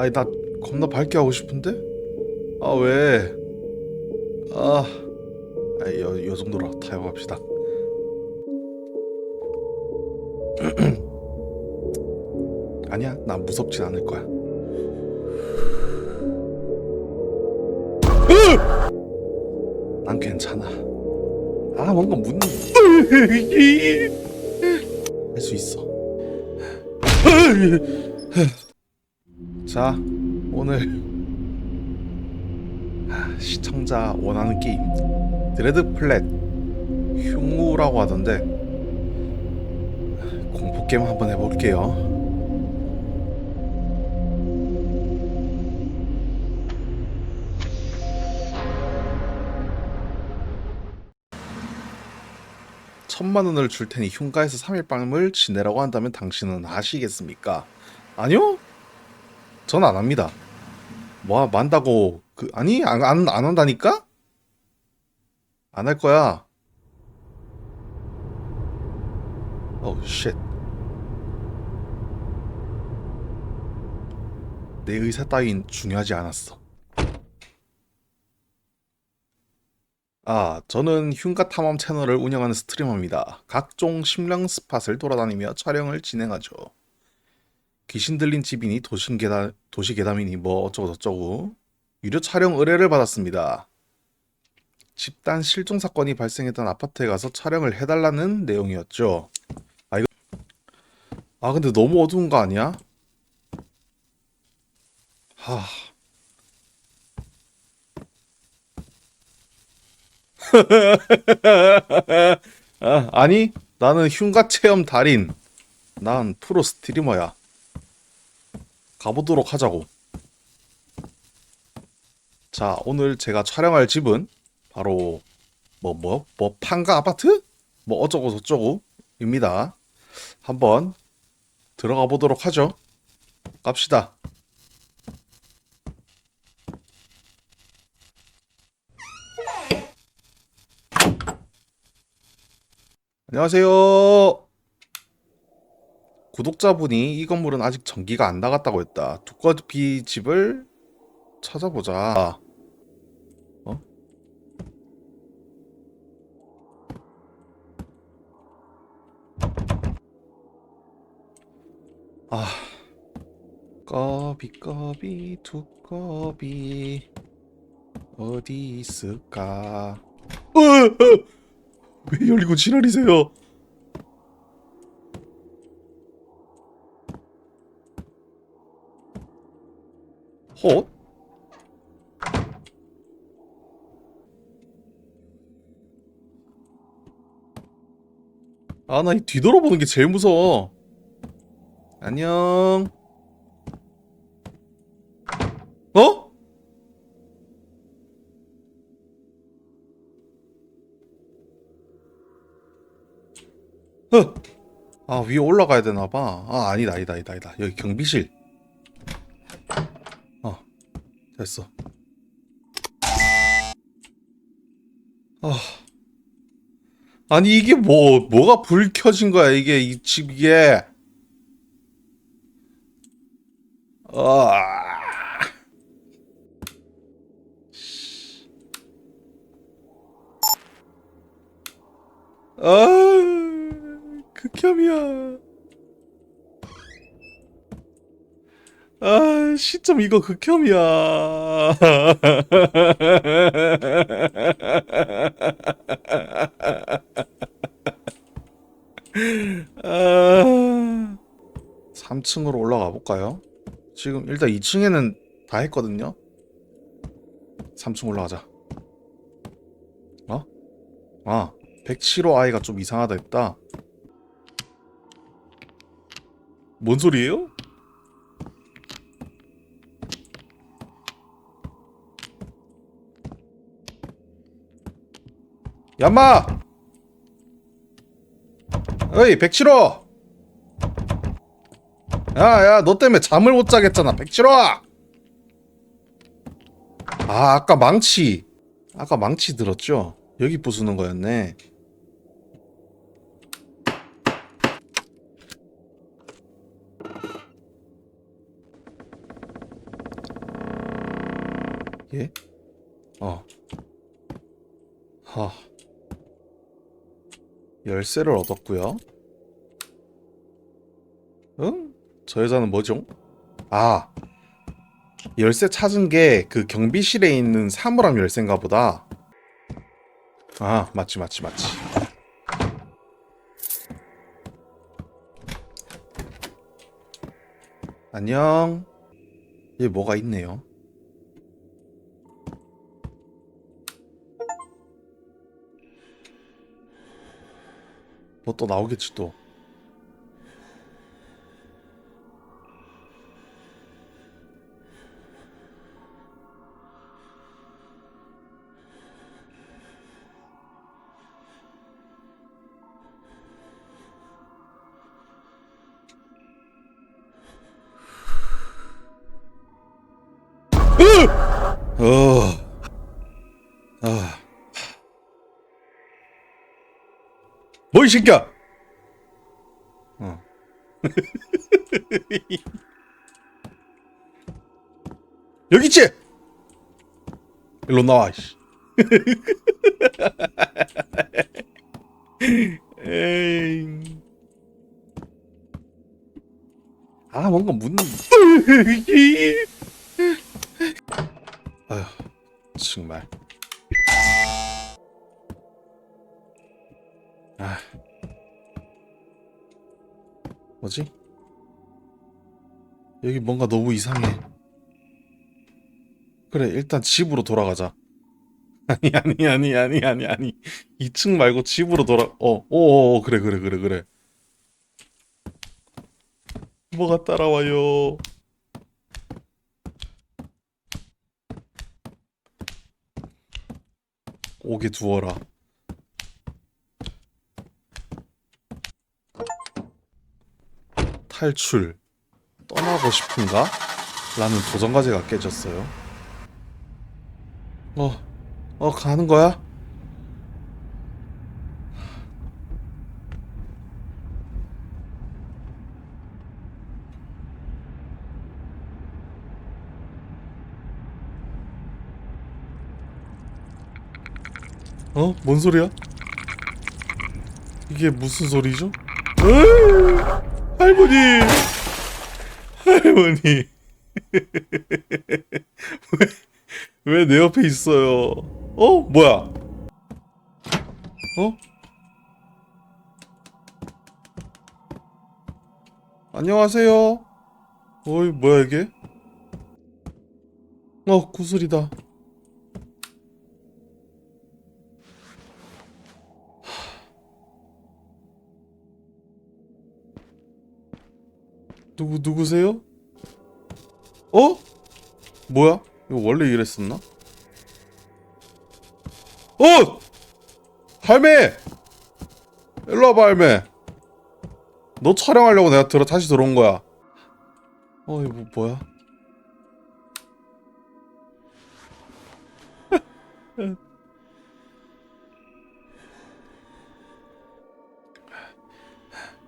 아니 나 겁나 밝게 하고 싶은데? 아 왜? 아, 아이, 요, 요 정도로 타협합시다. 아니야, 난 무섭진 않을 거야. 난 괜찮아. 아 뭔가 문. 할 수 있어. 자, 오늘 아, 시청자 원하는 게임 드레드 플랫 흉우라고 하던데 공포 게임 한번 해볼게요. 천만 원을 줄 테니 흉가에서 3일 밤을 지내라고 한다면 당신은 하시겠습니까? 아니요? 전 안 합니다. 뭐 만다고 그 아니 안 안 안 한다니까? 안 할 거야. 어 쉣. 내 의사 따윈 중요하지 않았어. 아, 저는 흉가 탐험 채널을 운영하는 스트리머입니다. 각종 심령 스팟을 돌아다니며 촬영을 진행하죠. 귀신 들린 집이니 도시 계단, 도시 계담이니 뭐 어쩌고 저쩌고 유료 촬영 의뢰를 받았습니다. 집단 실종 사건이 발생했던 아파트에 가서 촬영을 해달라는 내용이었죠. 아 이거 아 근데 너무 어두운 거 아니야? 하. 아, 아니 나는 흉가 체험 달인. 난 프로 스트리머야. 가보도록 하자고. 자, 오늘 제가 촬영할 집은 바로 뭐뭐 뭐 판가 아파트? 뭐 어쩌고 저쩌고 입니다. 한번 들어가 보도록 하죠. 갑시다. 안녕하세요. 구독자분이 이 건물은 아직 전기가 안 나갔다고 했다. 두꺼비 집을 찾아보자. 어? 아, 꺼비 꺼비 두꺼비 어디 있을까? 어, 어! 왜 열리고 지랄이세요? 헛? 아, 나 이 뒤돌아보는 게 제일 무서워. 안녕. 어? 허. 아, 위에 올라가야 되나 봐. 아, 아니다, 아니다, 아니다, 아니다. 여기 경비실. 됐어. 아. 아니, 이게 뭐, 뭐가 불 켜진 거야, 이게, 이 집, 이게. 아. 아, 극혐이야. 아, 시점 이거 극혐이야. 아, 3층으로 올라가 볼까요? 지금 일단 2층에는 다 했거든요. 3층 올라가자. 어? 아, 107호 아이가 좀 이상하다 했다. 뭔 소리예요? 야마! 어이, 107호! 야, 야, 너 때문에 잠을 못 자겠잖아, 107호! 아, 아까 망치. 아까 망치 들었죠? 여기 부수는 거였네. 예? 어. 하. 열쇠를 얻었고요. 응? 저 여자는 뭐죠? 아. 열쇠 찾은 게 그 경비실에 있는 사물함 열쇠인가 보다. 아, 맞지, 맞지, 맞지. 안녕. 얘 뭐가 있네요. 뭐 또 나오겠지 또. 어. 뭐 이 새끼야? 어. 여기 있지? 일로 나와. 씨. 에이. 아 뭔가 문. 아휴 정말. 뭐지? 여기 뭔가 너무 이상해. 그래 일단 집으로 돌아가자. 아니 아니 아니 아니 아니 아니 2층 말고 집으로 돌아. 어어 어, 그래 그래 그래 그래. 뭐가 따라와요. 오게 두어라. 탈출. 떠나고 싶은가? 라는 도전 과제가 깨졌어요. 어, 어, 가는 거야? 어? 뭔 소리야? 이게 무슨 소리죠? 으이! 할머니! 할머니! 왜 내 옆에 있어요? 어? 뭐야? 어? 안녕하세요. 어이, 뭐야 이게? 어, 구슬이다. 누구 누구세요? 어? 뭐야? 이거 원래 이랬었나? 어! 할매! 일로 와봐 할매 너 촬영하려고 내가 들어 다시 들어온 거야 어 이거 뭐야?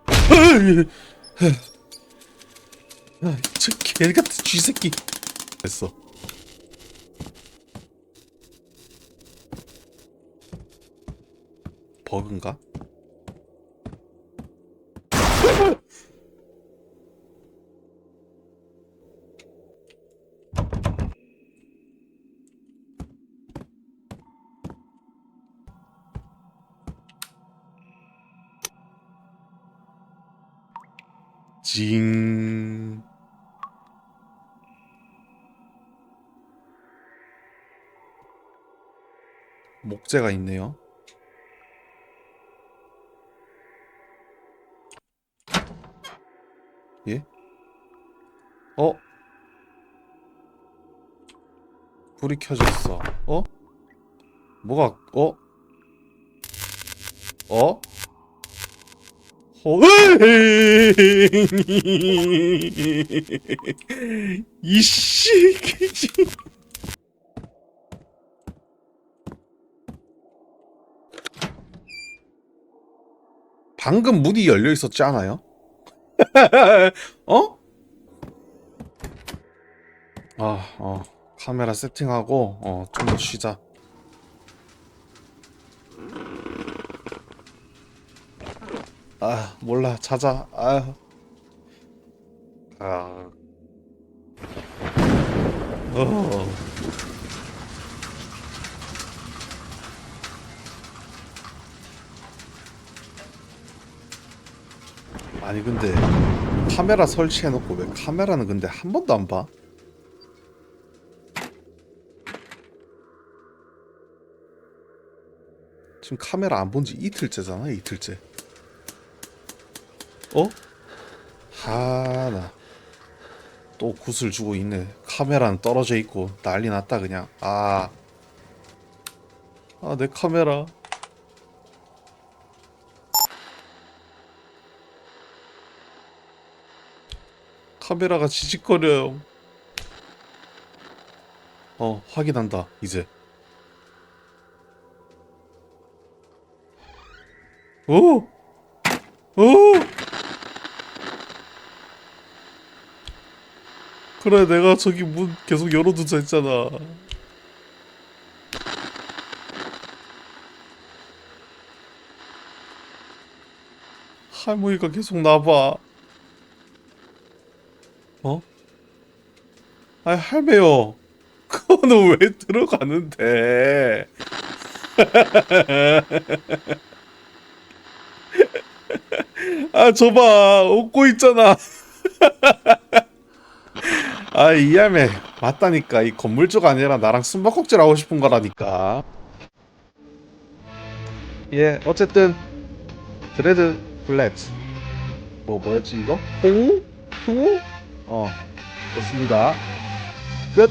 아, 저 개같은 쥐새끼. 됐어. 버그인가? 징 목재가 있네요. 예? 어? 불이 켜졌어. 어? 뭐가 어? 어? 어? 이씨 방금 문이 열려 있었지 않아요? 어? 아, 어. 카메라 세팅하고 어 좀 더 쉬자. 아 몰라 자자. 아유. 아. 어. 아니 근데 카메라 설치해놓고 왜 카메라는 근데 한 번도 안 봐? 지금 카메라 안 본 지 이틀째잖아 이틀째 어? 하나 또 굿을 주고 있네 카메라는 떨어져 있고 난리 났다 그냥 아 아, 내 카메라. 카메라가 지직거려요. 어, 확인한다, 이제. 오! 오! 그래, 내가 저기 문 계속 열어두자 했잖아. 할머니가 계속 나봐. 어? 아 할매요. 그거는 왜 들어가는데? 아 저봐 웃고 있잖아. 아 이 할매 맞다니까 이 건물주가 아니라 나랑 숨바꼭질 하고 싶은 거라니까. 예 어쨌든 드레드 블랙 뭐 뭐였지 이거? 홍? 홍? 어 좋습니다. 끝